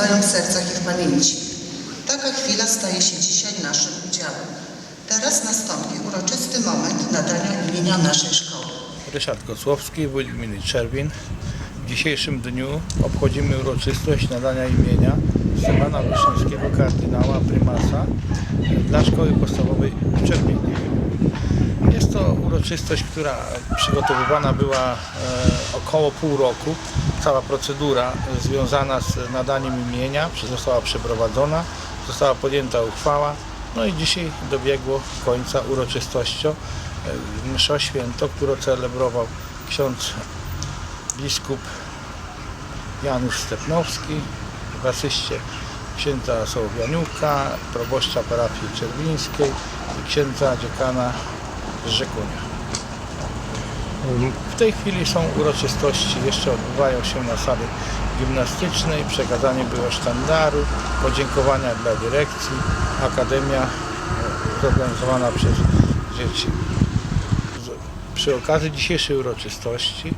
pozostają w sercach i w pamięci. Taka chwila staje się dzisiaj naszym udziałem. Teraz nastąpi uroczysty moment nadania imienia naszej szkoły. Ryszard Kocłowski, wójt gminy Czerwin. W dzisiejszym dniu obchodzimy uroczystość nadania imienia Stefana Wyszyńskiego, kardynała, prymasa dla szkoły podstawowej w Czerwinie. Jest to uroczystość, która przygotowywana była e, około pół roku. Cała procedura związana z nadaniem imienia została przeprowadzona, została podjęta uchwała, no i dzisiaj dobiegło końca uroczystością e, msza święto, którą celebrował ksiądz biskup Janusz Stepnowski w asyście księdza Sołowianiuka, proboszcza parafii czerwińskiej księdza dziekana Rzekunia. W tej chwili są uroczystości, jeszcze odbywają się na sali gimnastycznej, przekazanie było sztandaru, podziękowania dla dyrekcji, akademia e, zorganizowana przez dzieci. Przy okazji dzisiejszej uroczystości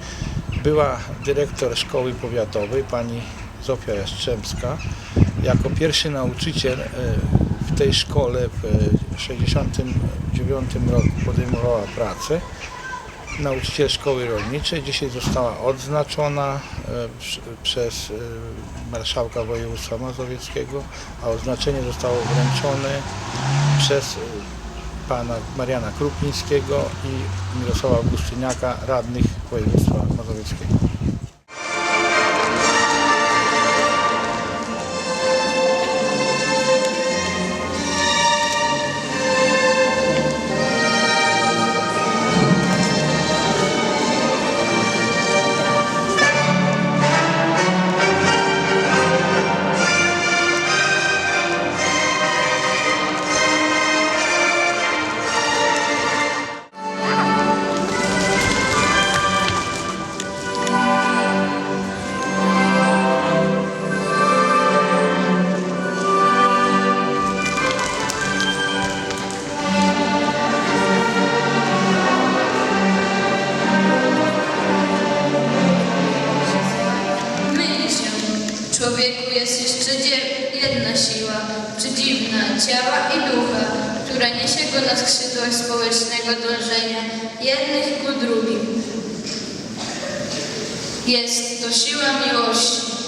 była dyrektor szkoły powiatowej, pani Zofia Jastrzębska, jako pierwszy nauczyciel e, w tej szkole w 1969 roku podejmowała pracę nauczyciel szkoły rolniczej. Dzisiaj została odznaczona e, przez e, marszałka województwa mazowieckiego, a odznaczenie zostało wręczone przez e, pana Mariana Krupińskiego i Mirosława Augustyniaka, radnych województwa mazowieckiego. Siła, przedziwna, ciała i ducha, która niesie go na skrzydłach społecznego dążenia jednych ku drugim. Jest to siła miłości.